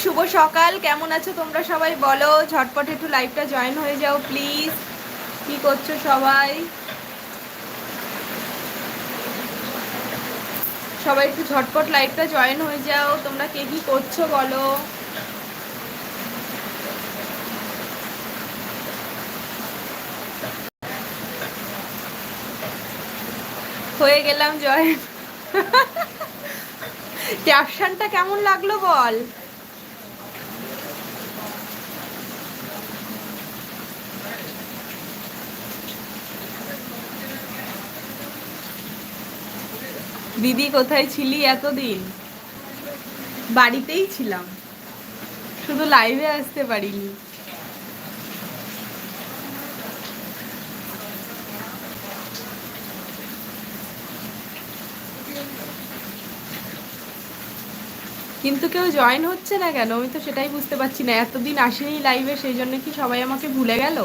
শুভ সকাল। কেমন আছো তোমরা সবাই? বলো, ঝটপট একটু লাইভটা জয়েন হয়ে যাও প্লিজ কি করছ সবাই? সবাই একটু ঝটপট লাইভটা জয়েন হয়ে যাও। তোমরা কে কি করছ বলো? হয়ে গেলাম জয়েন ক্যাপশনটা কেমন লাগল বল? দিদি, কোথায় ছিলি এতদিন? বাড়িতেই ছিলাম। শুধু লাইভে আসতে পারিনি। কিন্তু কেউ জয়েন হচ্ছে না কেন? আমি তো সেটাই বুঝতে পারছি না। এতদিন আসেনি লাইভে সেই জন্য কি সবাই আমাকে ভুলে গেল?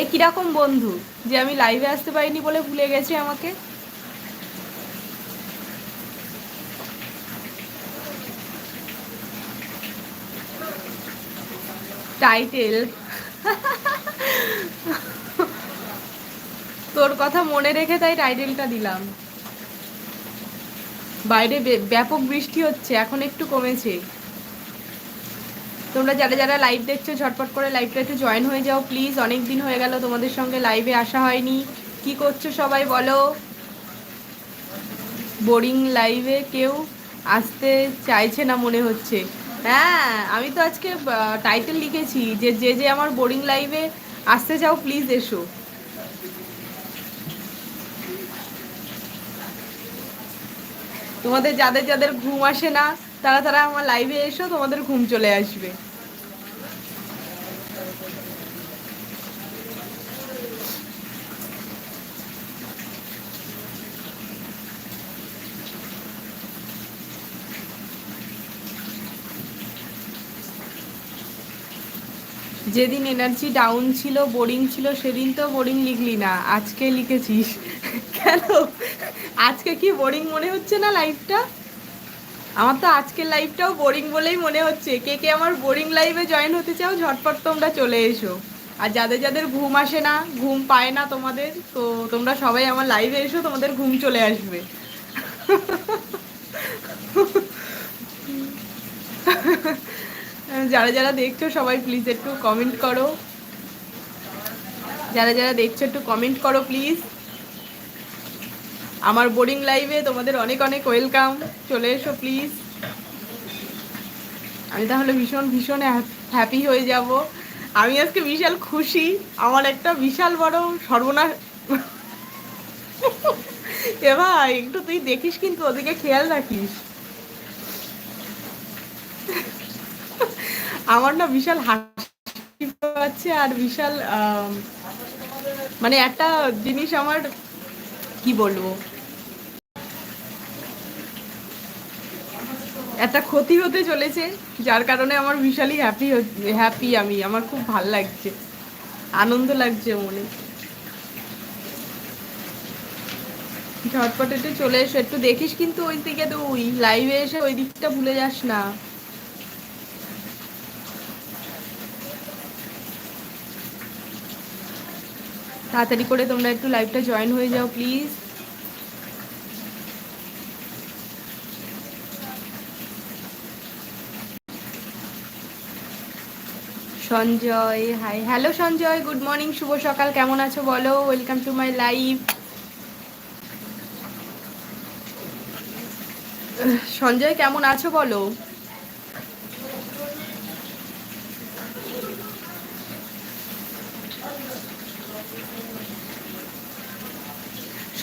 এ কীরকম বন্ধু যে আমি লাইভে আসতে পারিনি বলে ভুলে গেছে আমাকে? টাইটেল তোর কথা মনে রেখে তাই টাইটেলটা দিলাম। বাইরে ব্যাপক বৃষ্টি হচ্ছে, এখন একটু কমেছে। তোমরা যারা যারা লাইভ দেখছ, ঝটপট করে লাইভটা একটু জয়েন হয়ে যাও প্লিজ অনেক দিন হয়ে গেল, তোমাদের সঙ্গে লাইভে আসা হয়নি। কি করছ সবাই বলো? বোরিং লাইভে কেউ আসতে চাইছে না মনে হচ্ছে। হ্যাঁ আমি তো আজকে টাইটেল লিখেছি যে যে যে আমার বোরিং লাইভে আসতে চাও প্লিজ এসো। তোমাদের যাদের যাদের ঘুম আসে না, তারা তারা আমার লাইভে এসো, তোমাদের ঘুম চলে আসবে। যেদিন এনার্জি ডাউন ছিল বোরিং ছিল, সেদিন তো বোরিং লিখলি না। আজকে লিখেছিস। কেন? আজকে কি বোরিং মনে হচ্ছে না লাইফটা আমার তো আজকের লাইফটাও বোরিং বলেই মনে হচ্ছে। কে কে আমার বোরিং লাইভে জয়েন হতে চাও, ঝটপট তোমরা চলে এসো। আর যাদের যাদের ঘুম আসে না, ঘুম পায় না তোমাদের, তো তোমরা সবাই আমার লাইভে এসো, তোমাদের ঘুম চলে আসবে। যারা যারা দেখছ, সবাই প্লিজ একটু কমেন্ট করো। যারা যারা দেখছ, একটু কমেন্ট করো প্লিজ আমার বোরিং লাইভে তোমাদের অনেক অনেক ওয়েলকাম চলে এসো প্লিজ আমি তাহলে ভীষণ ভীষণ হ্যাপি হয়ে যাব। আমি আজকে বিশাল খুশি। আমার একটা বিশাল বড় সর্বনাশ এ ভাই, একটু তুই দেখিস কিন্তু, ওদিকে খেয়াল রাখিস। আমার না বিশাল হাসি পাচ্ছে আর বিশাল মানে একটা জিনিস আমার, কি বলব? একটা ক্ষতি হতে চলেছে, যার কারণে আমার বিশালই হ্যাপি হ্যাপি আমি, আমার খুব ভালো লাগছে, আনন্দ লাগছে মনে। ঝটপট চলে এসো, একটু দেখিস কিন্তু ওই দিকে তুই লাইভে এসে ওই দিকটা ভুলে যাস না। তাড়াতাড়ি করে তোমরা একটু লাইভটা জয়েন হয়ে যাও please Sanjay hi hello Sanjay. Good morning শুভ সকাল। কেমন আছো বলো? Welcome to my live Sanjay, কেমন আছো বলো?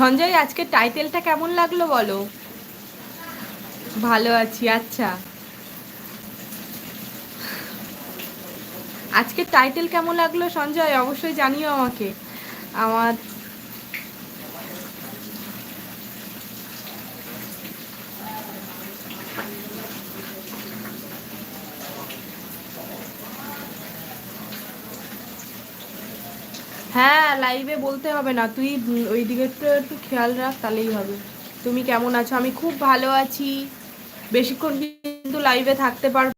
সঞ্জয়, আজকে টাইটেলটা কেমন লাগল বলো? ভালো আছি আচ্ছা। আজকে টাইটেল কেমন লাগল সঞ্জয়? অবশ্যই জানিও আমাকে। আমার হ্যাঁ লাইভে বলতে হবে না। তুই ওই দিকে একটু খেয়াল রাখ, তাহলেই হবে। তুমি কেমন আছো? আমি খুব ভালো আছি। বেশিক্ষণ কিন্তু লাইভে থাকতে পারব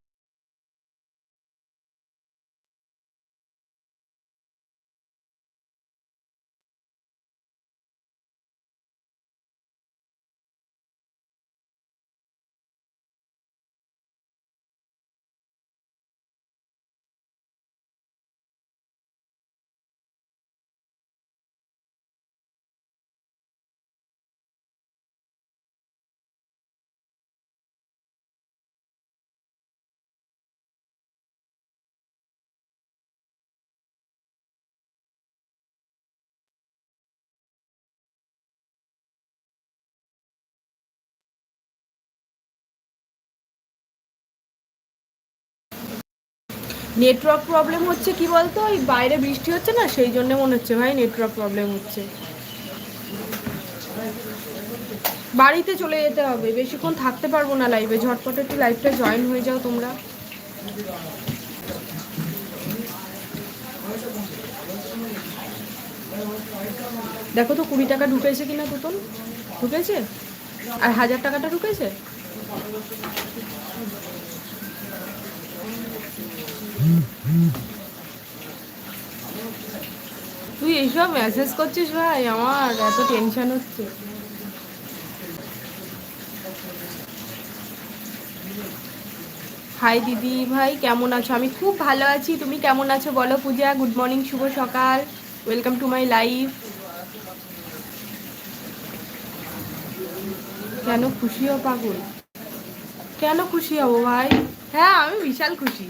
নেটওয়ার্ক প্রবলেম হচ্ছে কি বলতো? ওই বাইরে বৃষ্টি হচ্ছে না, সেই জন্য মনে হচ্ছে ভাই নেটওয়ার্ক প্রবলেম হচ্ছে। বাড়িতে চলে যেতে হবে, বেশিক্ষণ থাকতে পারব না লাইভে ঝটপট একটু লাইভটা জয়েন হয়ে যাও তোমরা। দেখো তো কুড়ি টাকা ঢুকেছে কিনা তোতন ঢুকেছে? আর হাজার টাকাটা ঢুকেছে? তুই এইসব মেসেজ করছিস ভাই? আমার এত টেনশন হচ্ছে। হাই দিদি, ভাই, কেমন আছো? আমি খুব ভালো আছি। তুমি কেমন আছো বলো? পূজা গুড মর্নিং শুভ সকাল। ওয়েলকাম টু মাই লাইফ কেন খুশি হও পাগল? কেন খুশি হব ভাই? হ্যাঁ আমি বিশাল খুশি।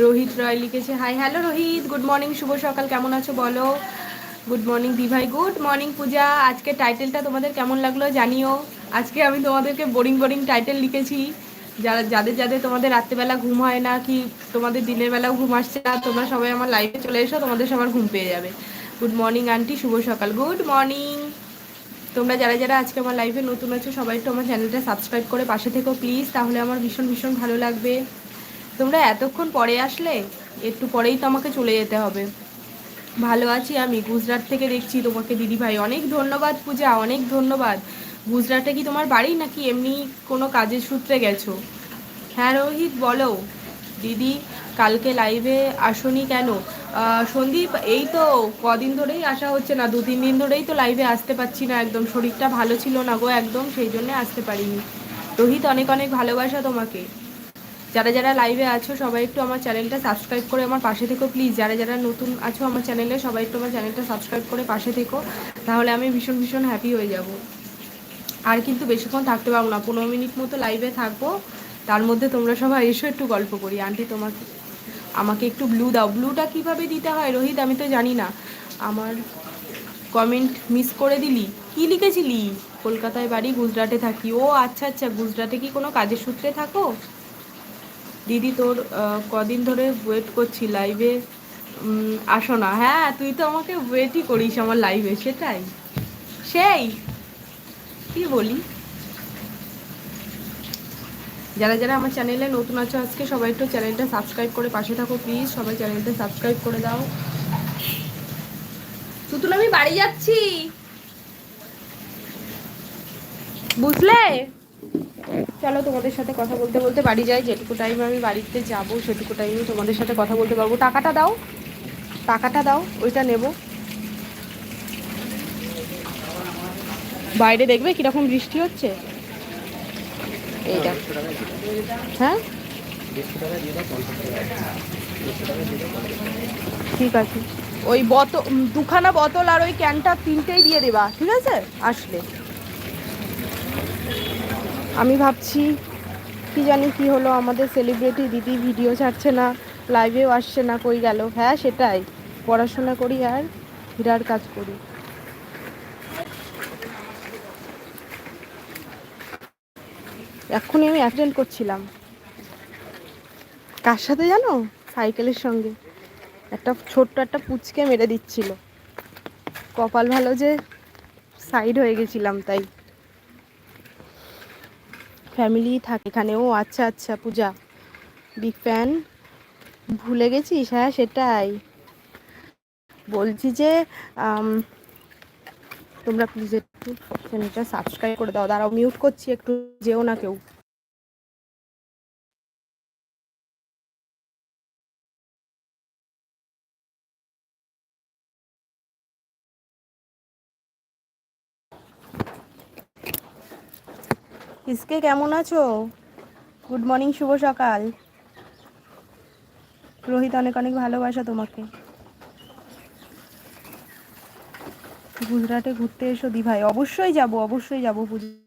রোহিত রয় লিখেছে hi hello Rohit good morning শুভ সকাল, কেমন আছো বলো? গুড মর্নিং দি ভাই গুড মর্নিং পূজা, আজকে টাইটেলটা তোমাদের কেমন লাগল জানিও। আজকে আমি তোমাদেরকে বোরিং বোরিং টাইটেল লিখেছি, যারা, যাদের যাদের তোমাদের রাত্রেবেলা ঘুম হয় না, কি তোমাদের দিনের বেলাও ঘুম আসছে না, তোমরা সবাই আমার লাইফে চলে এসো, তোমাদের সবার ঘুম পেয়ে যাবে। গুড মর্নিং আন্টি শুভ সকাল গুড মর্নিং তোমরা যারা যারা আজকে আমার লাইভে নতুন আছো, সবাই একটু আমার চ্যানেলটা সাবস্ক্রাইব করে পাশে থেকো প্লিজ তাহলে আমার ভীষণ ভীষণ ভালো লাগবে। তোমরা এতক্ষণ পরে আসলে, একটু পরেই তো আমাকে চলে যেতে হবে। ভালো আছি আমি, গুজরাট থেকে দেখছি তোমাকে দিদি ভাই অনেক ধন্যবাদ পূজা, অনেক ধন্যবাদ। গুজরাটে কি তোমার বাড়ি, নাকি এমনি কোনো কাজের সূত্রে গেছো? হ্যাঁ রোহিত, বলো। দিদি, কালকে লাইভে আসনি কেন? সন্দীপ, এই তো কদিন ধরেই আসা হচ্ছে না, দু তিন দিন ধরেই তো লাইভে আসতে পারছি না একদম, শরীরটা ভালো ছিল না গো একদম, সেই জন্য আসতে পারিনি। রোহিত, অনেক অনেক ভালোবাসা তোমাকে। যারা যারা লাইভে আছো, সবাই একটু আমার চ্যানেলটা সাবস্ক্রাইব করে আমার পাশে থেকো প্লিজ যারা যারা নতুন আছো আমার চ্যানেলে, সবাই একটু আমার চ্যানেলটা সাবস্ক্রাইব করে পাশে থেকো, তাহলে আমি ভীষণ ভীষণ হ্যাপি হয়ে যাব। আর কিন্তু বেশিক্ষণ থাকতে পারব না, পনেরো মিনিট মতো লাইভে থাকব, তার মধ্যে তোমরা সবাই এসো একটু গল্প করি। আন্টি তোমাকে আমাকে একটু ব্লু দাও। ব্লুটা কীভাবে দিতে হয় রোহিত? আমি তো জানি না। আমার কমেন্ট মিস করে দিলি। কি লিখেছিলি? কলকাতায় বাড়ি, গুজরাটে থাকি। ও আচ্ছা আচ্ছা। গুজরাটে কি কোনো কাজের সূত্রে থাকো? দিদি তোর কদিন ধরে ওয়েট করছি লাইভে আসো না। হ্যাঁ তুই তো আমাকে ওয়েটই করিস আমার লাইভে সেটাই। সেই। কি বলি? যারা যারা আমার চ্যানেলে নতুন আছো আজকে, সবাই একটু চ্যানেলটা সাবস্ক্রাইব করে পাশে থাকো প্লিজ সবাই চ্যানেলটা সাবস্ক্রাইব করে দাও। তুতুল আমি বাড়ি যাচ্ছি। বুঝলে? চলো, তোমাদের সাথে কথা বলতে বলতে বাড়ি যাই। যেটুকু টাইম আমি বাড়িতে যাব, সেটুকু টাইমে তোমাদের সাথে কথা বলতে পারব। টাকাটা দাও। টাকাটা দাও। ওইটা নেব। বাইরে দেখবে কীরকম বৃষ্টি হচ্ছে? এইটা। হ্যাঁ? ঠিক আছে। ওই বোতল দুখানা বোতল আর ওই ক্যানটা তিনটেই দিয়ে দেবা, ঠিক আছে? আসলে। আমি ভাবছি, কি জানি কি হলো, আমাদের সেলিব্রিটি দিদি ভিডিও ছাড়ছে না লাইভেও আসছে না, কই গেল? হ্যাঁ সেটাই। পড়াশোনা করি আর হীরার কাজ করি। এক্ষুনি আমি অ্যাটেন্ড করছিলাম। কার সাথে জানো? সাইকেলের সঙ্গে। একটা ছোট্ট একটা পুচকে মেরে দিচ্ছিল। কপাল ভালো যে সাইড হয়ে গেছিলাম তাই। ফ্যামিলি থাকে এখানে। ও আচ্ছা আচ্ছা পূজা। বিগ ফ্যান ভুলে গেছিস? হ্যাঁ সেটাই। বলছি যে তোমরা প্লিজ চ্যানেলটা সাবস্ক্রাইব করে দাও। দাঁড়াও মিউট করছি, একটু যেও না কেউ। ইসকে, কেমন আছো? গুড মর্নিং শুভ সকাল। রোহিত, অনেক অনেক ভালোবাসা তোমাকে। গুজরাটে ঘুরতে এসো দিভাই। অবশ্যই যাব অবশ্যই যাব পুজো